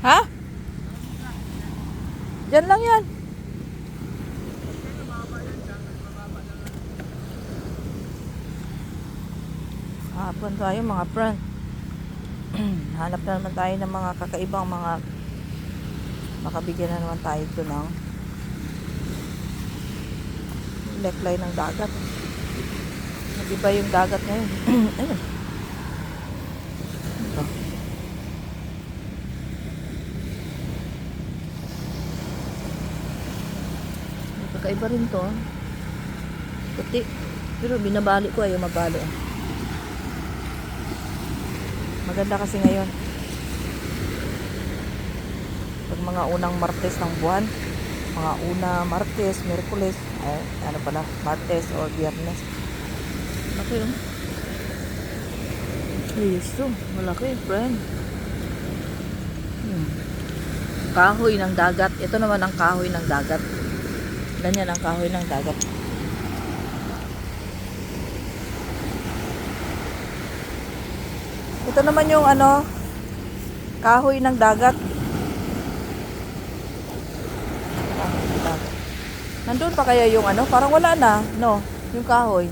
Ha? Diyan lang yan. Hapon tayo mga friend. Hanap na naman tayo ng mga kakaibang mga makabigyan na naman tayo ito ng neckline ng dagat. Nag-iba yung dagat ngayon. Ayun. Kakaiba rin to. Puti. Pero binabali ko ayaw mabali. Maganda kasi ngayon. Pag mga unang Martes ng buwan, mga una Martes, Merkules, ay, ano pala, Martes or Biyernes. Malaki yun. Ayos to. Malaki, friend. Hmm. Kahoy ng dagat. Ito naman ang kahoy ng dagat. Ganyan ang kahoy ng dagat. Ito naman yung ano, kahoy ng dagat. Kahoy ng dagat. Nandun pa kaya yung ano? Parang wala na, no? Yung kahoy.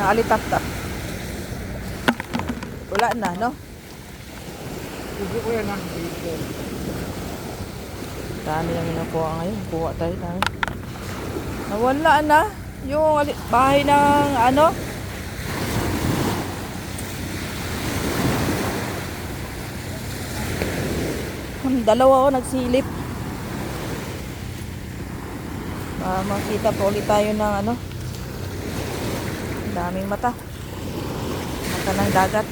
Nakalitap-tap. Wala na, no? Gusto ko yan. Dito. Dami lang yung nakuha ngayon. Kuha tayo tayo. Nawala na. Yung bahay ng ano? Hmm, Dalawa ako nagsilip. Para makita pa ulit tayo ng ano. Daming mata. Mata ng dagat.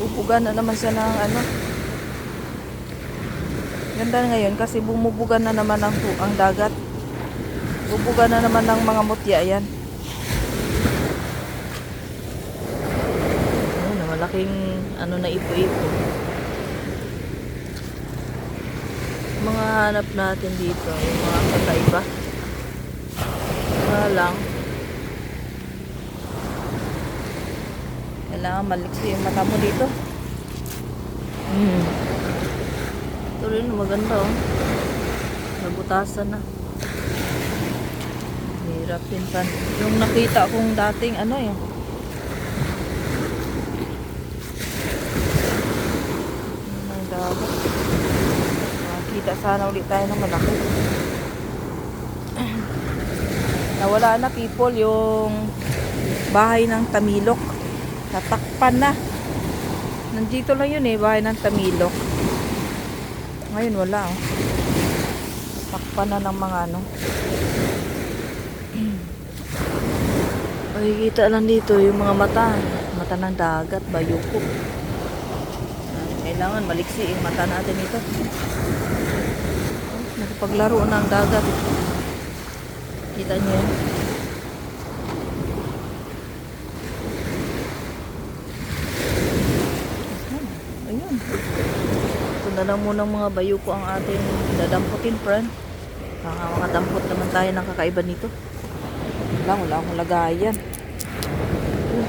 Bubugan na naman siya ng ano. Ganda ngayon kasi bumubugan na naman ang, ang dagat. Bubugan na naman ng mga mutya yan. Ayun, malaking ano na ipo-ipo. Mga hanap natin dito, yung mga kakaiba. Wala lang. Kailangan maliksi yung mata mo dito. Hmm. Ito rin, maganda oh. Nabutasan na. Hirap din pan. Yung nakita kong dating ano eh. May dagat. Makita sana ulit tayo ng malaki. Nawala na people yung bahay ng Tamilok. Natakpan na. Nandito lang yun eh, bahay ng Tamilok. Ngayon wala oh. Natakpan na ng mga ano. Makikita lang dito yung mga mata. Mata ng dagat, bayuko. Kailangan maliksi yung mata natin ito. Nagpaglaro ng dagat. Kita niyo yan? Ayun. Lang muna mga bayuko ang ating dadamputin, friend. Baka mga dampot naman tayo ng kakaiba nito. Wala, wala akong lagayan. Uh,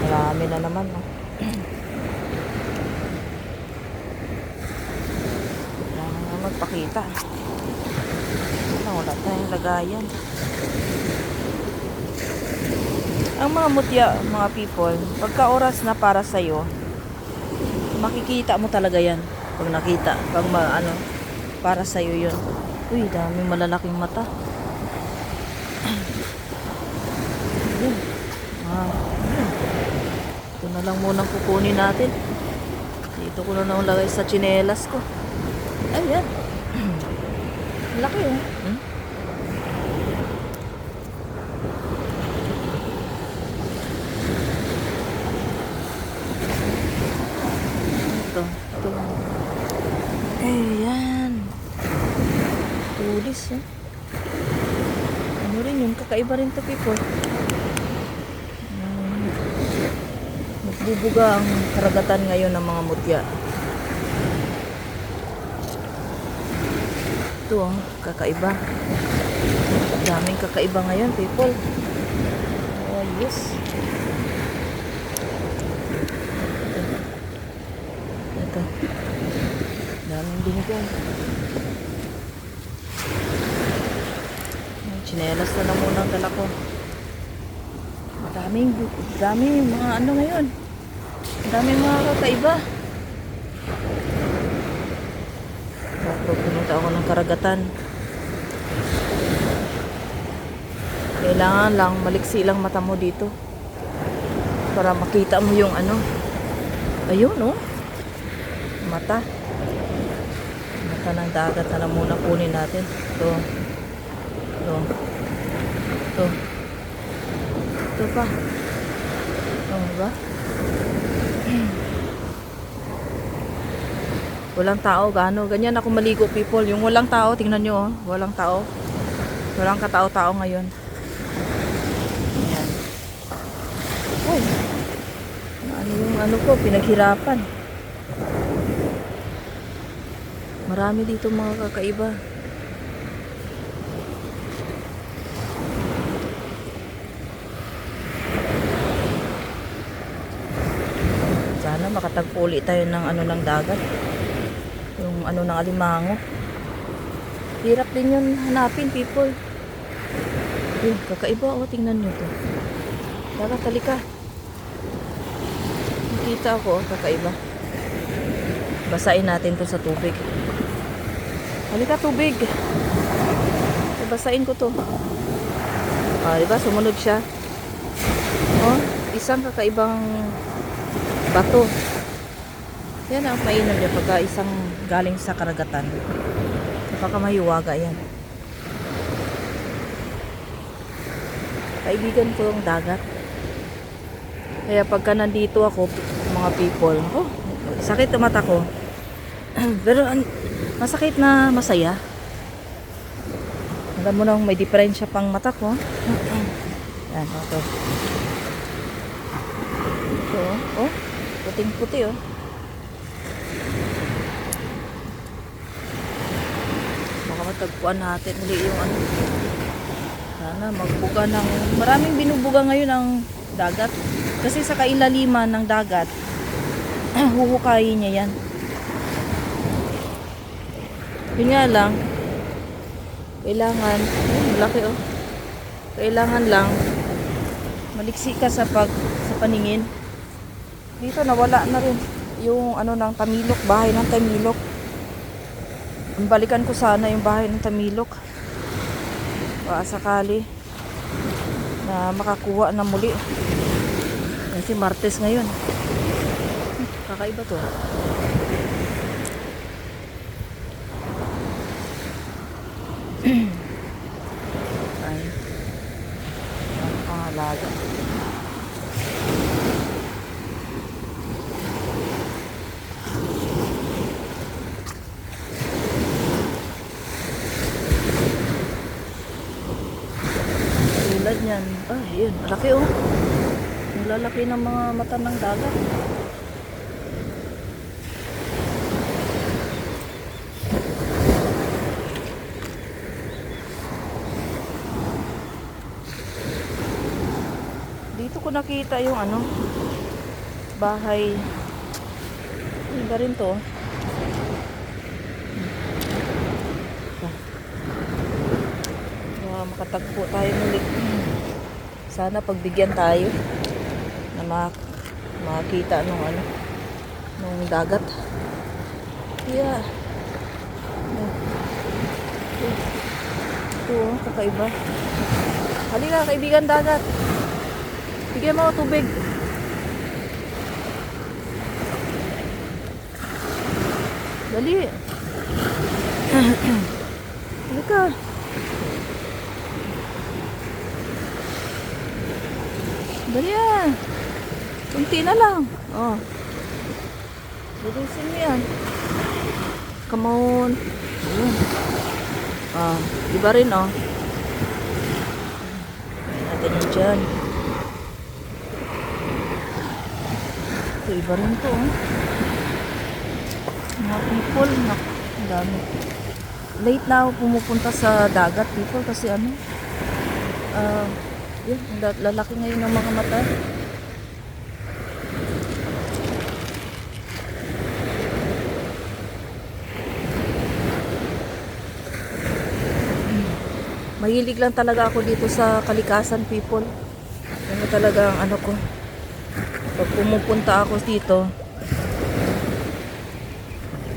Marami na naman, no? Wala na magpakita. Wala, wala tayong lagayan. Ang mga mutya, mga people, pagka oras na para sa'yo, makikita mo talaga yan. Pag nakita, pag ma, ano, para sa'yo yun. Uy, dami malalaking mata. Ah. Ito na lang munang kukunin natin. Dito ko na lang lagay sa chinelas ko. Ayan. Laki oh. Hmm? Ito. Ito. Ayan. Tulis eh. Ano rin yung kakaiba rin to people. Um, Nagbubuga ang karagatan ngayon ng mga mutya. Ito oh, kakaiba. Daming kakaiba ngayon people. Yes. Ito. Daming binigay. Ay, Chinelas na lang muna ang dala ko. Daming, daming mga ano ngayon. Daming mga kakaiba. Tapos pumunta ako ng karagatan. Kailangan lang maliksi lang mata mo dito. Para makita mo yung ano. Ayun, oh. Mata. Mata ng dagat na lang muna kunin natin. Ito. Ito. Ito. Ito pa. Ano ba? Walang tao, gano. Ganyan ako maligo, people. Yung walang tao, tingnan nyo, oh. Walang tao. Walang katao-tao ngayon. Ayan. Uy. Ano yung ano ko, pinaghirapan. Marami dito mga kakaiba. Sana makatagpo ulit tayo ng ano ng dagat. Yung ano ng alimango. Hirap din yun hanapin, people. Ayun, kakaiba. O, tingnan nyo to. Dagat, talika. Nakita ako, oh, kakaiba. Basain natin to sa tubig. Halika, tubig. Basain ko to. Ah, di ba? Sumunod siya. Oh, isang kakaibang bato. Yan ang mainam niya pagka isang galing sa karagatan. Kapag yan. Kaibigan ko yung dagat. Kaya pagka nandito ako, mga people, oh, sakit ang mata ko. Pero masakit na masaya. Alam mo nang may diferensya pang mata ko. Yan, ito. Ito, oh. Puting-puti, oh. Baka matagpuan natin muli yung ano. Sana magbuga ng... Maraming binubuga ngayon ang dagat. Kasi sa kailaliman ng dagat, huhukayin niya yan. Yun nga lang, kailangan, ay, malaki oh. Kailangan lang, maliksi ka sa pag, sa paningin. Dito nawala na rin yung ano ng Tamilok, bahay ng Tamilok. Balikan ko sana yung bahay ng Tamilok. Baka sakali na makakuha na muli. Kasi Martes ngayon. Kakaiba to. Ay. Ang pangalaga. Tulad niyan. Ah, yun. Malaki oh. Ang ng mga mata ng dagat. Dito ko nakita yung ano, bahay. Iba rin to. Baka makatagpo tayo muli. Sana pagbigyan tayo na mak makita nung ano nung dagat. Yeah. Ito, ito oh, kakaiba. Halika, kaibigan dagat. Bigyan mo tubig. Dali. Halika. Dali ah. Kunti na lang. Oh. Bilisin mo yan. Come on. Ayun. Ah, iba rin oh. Ayan natin yun dyan. Ito, iba rin to oh. Mga people, nak, dami. Late na ako pumupunta sa dagat people kasi ano, ah, Yan, lalaki ngayon ng mga mata. Mahilig lang talaga ako dito sa kalikasan people. Ano talaga ang ano ko. Pag pumupunta ako dito,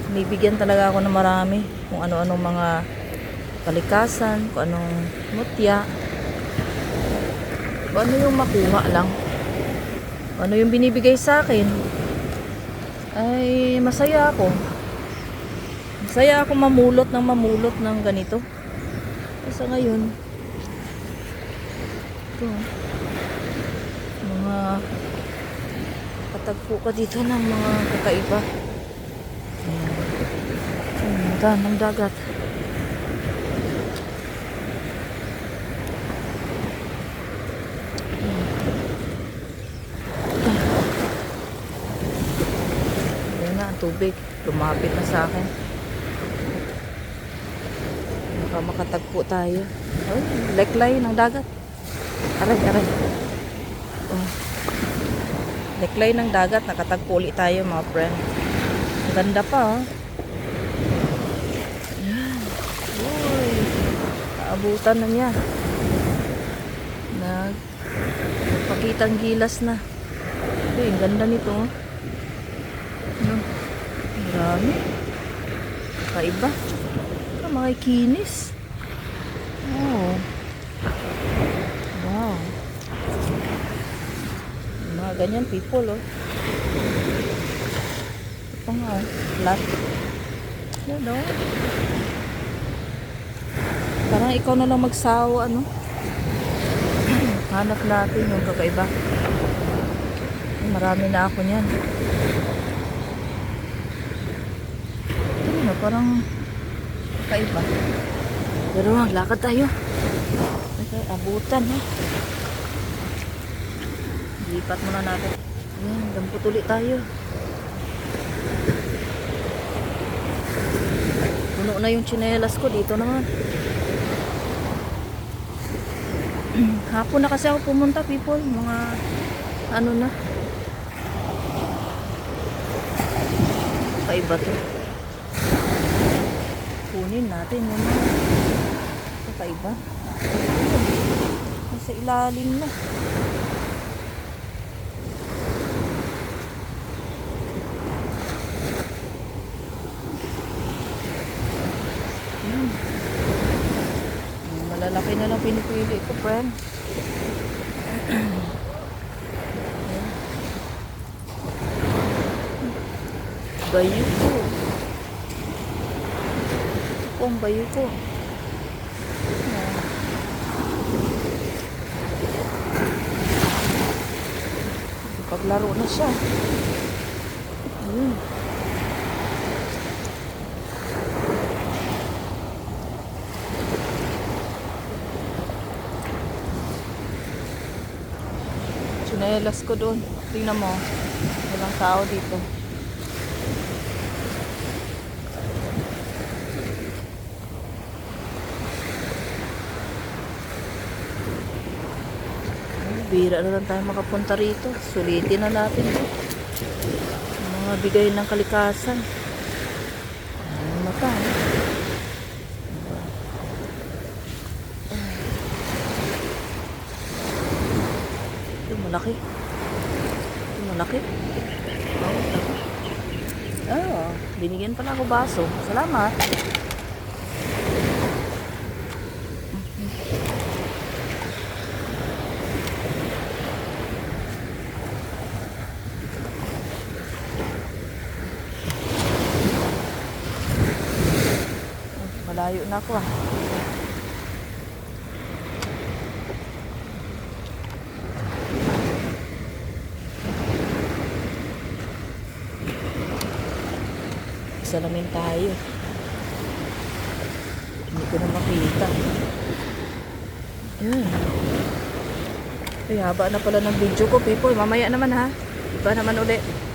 Bibigyan talaga ako ng marami kung ano-anong mga kalikasan, kung anong mutya. Ano yung makuha lang. Ano yung binibigay sa akin. Ay, masaya ako. Masaya ako mamulot ng mamulot ng ganito. Kasi ngayon, ito, mga katagpo ka dito ng mga kakaiba. Ayan. Ang dagat. Tubig. Lumapit na sa akin. Baka makatagpo tayo. Ay, leklay ng dagat. Aray, aray. Oh. Leklay ng dagat. Nakatagpo ulit tayo mga friend. Ganda pa, oh. Yan. Uy. Kaabutan na niya. Nag pakitang gilas na. Uy, ang ganda nito, oh. Marami. Kaiba. Ah, mga kinis. Oh. Wow. Mga ganyan people, oh. Ito nga, oh. Flat. Yan, oh. Parang ikaw na lang magsawa, ano? Hanap natin yung kakaiba. Marami na ako niyan. Ito na, parang kakaiba. Pero maglakad tayo. Okay, abutan, eh. Lipat muna natin. Ayan, dampot ulit tayo. Puno na yung tsinelas ko dito naman. Hapon na kasi ako pumunta, people. Mga ano na. Kaiba to. Kunin natin yung mga kakaiba. Nasa ilalim na. Hmm. Malalaki na lang pinipili ko, friend. Bayo ko. Ang bayo ko. Paglaro na siya. Ayun. Chinelas ko doon. Tingnan mo. Walang tao dito. Bira na lang tayo makapunta rito. Sulitin na natin to. Mga bigay ng kalikasan. Ay, mata. Ito, malaki. Ito, malaki. Oh. Oh, binigyan pala ako baso. Salamat. Malayo na ako ah. Salamin tayo. Hindi ko na makita. Yan. Ay, haba na pala ng video ko, people. Mamaya naman ha. Iba naman ulit.